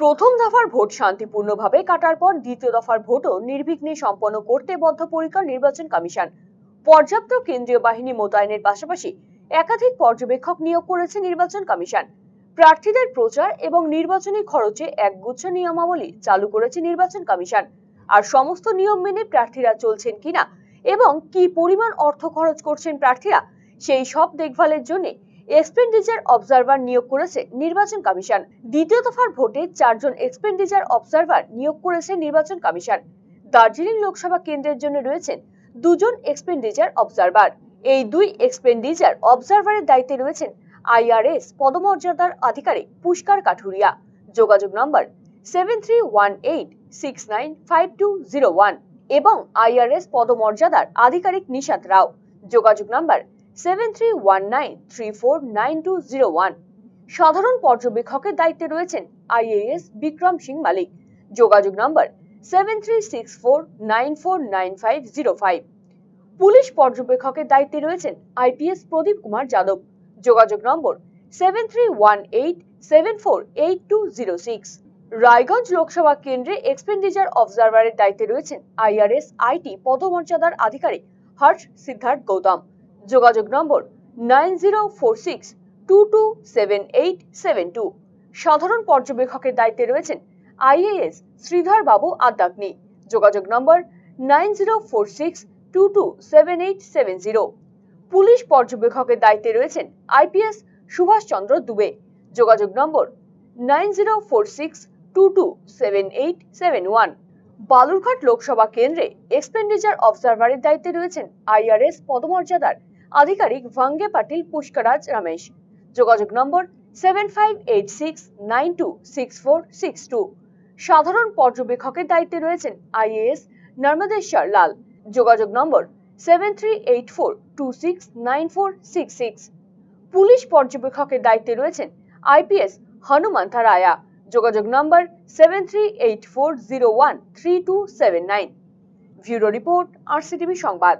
প্রথম দফার ভোট শান্তিপূর্ণভাবে কাটার পর দ্বিতীয় দফার ভোটও নির্বিঘ্নে সম্পন্ন করতে বদ্ধপরিকর নির্বাচন কমিশন। পর্যাপ্ত কেন্দ্রীয় বাহিনী মোতায়েনের পাশাপাশি একাধিক পর্যবেক্ষক নিয়োগ করেছে নির্বাচন কমিশন। প্রার্থীদের প্রচার এবং নির্বাচনী খরচে একগুচ্ছ নিয়মাবলী চালু করেছে নির্বাচন কমিশন। আর সমস্ত নিয়ম মেনে প্রার্থীরা চলছেন কিনা এবং কি পরিমাণ অর্থ খরচ করছেন প্রার্থীরা, সেই সব দেখভালের জন্য এক্সপেন্ডিচার অবজারভার নিয়োগ করেছে নির্বাচন কমিশন। দ্বিতীয় দফার ভোটে চারজন এক্সপেন্ডিচার অবজারভার নিয়োগ করেছে নির্বাচন কমিশন। দার্জিলিং লোকসভা কেন্দ্রের জন্য রয়েছেন দুজন এক্সপেন্ডিচার অবজারভার এই দুই এক্সপেন্ডিচার অবজারভারের দায়িত্বে রয়েছেন আইআরএস পদমর্যাদার আধিকারিক পুষ্কার কাঠুরিয়া। যোগাযোগ number seven three one eight six nine five two zero one এবং আইআরএস পদমর্যাদার আধিকারিক নিশাত রাও। যোগাযোগ নাম্বার সাধারণ পর্যবেক্ষকের দায়িত্বে রয়েছেন আইএএস বিক্রম সিং মালিক। যোগাযোগ নম্বর সেভেন পুলিশ পর্যবেক্ষকের দায়িত্বে রয়েছেন আইপিএস প্রদীপ কুমার যাদব। যোগাযোগ নম্বর সেভেন রায়গঞ্জ লোকসভা কেন্দ্রে এক্সপেন্ডিচার অবজারভারের দায়িত্বে রয়েছেন আইআরএস আইটি পদমর্যাদার আধিকারিক হর্ষ সিদ্ধার্থ গৌতম। যোগাযোগ number nine zero four six two two seven eight seven two. সাধারণ পর্যবেক্ষকের দায়িত্বে রয়েছেন আইএএস শ্রীধর বাবু আদ্যাগ্নি যোগাযোগ number nine zero four six two two seven eight seven zero. Police পর্যবেক্ষকের দায়িত্বে রয়েছেন আইপিএস সুভাষচন্দ্র দুবে। যোগাযোগ number nine zero four six two two seven eight seven one. Balurghat Lok Sabha কেন্দ্রে expenditure অবজারভারের দায়িত্বে রয়েছেন আইআরএস পদমর্যাদার আধিকারিক ভাঙ্গে পাটিল, পুষ্করাজ, রমেশ। যোগাযোগ number seven five eight six nine two six four six two সাধারণ পর্যবেক্ষকের দায়িত্বে রয়েছেন আইএএস নর্মদেশ্বর লাল। যোগাযোগ number seven three eight four two six nine four six six police পর্যবেক্ষকের দায়িত্বে রয়েছেন আইপিএস হনুমন্থা রায়া। যোগাযোগ number seven three eight four zero one three two seven nine report RCTV সংবাদ।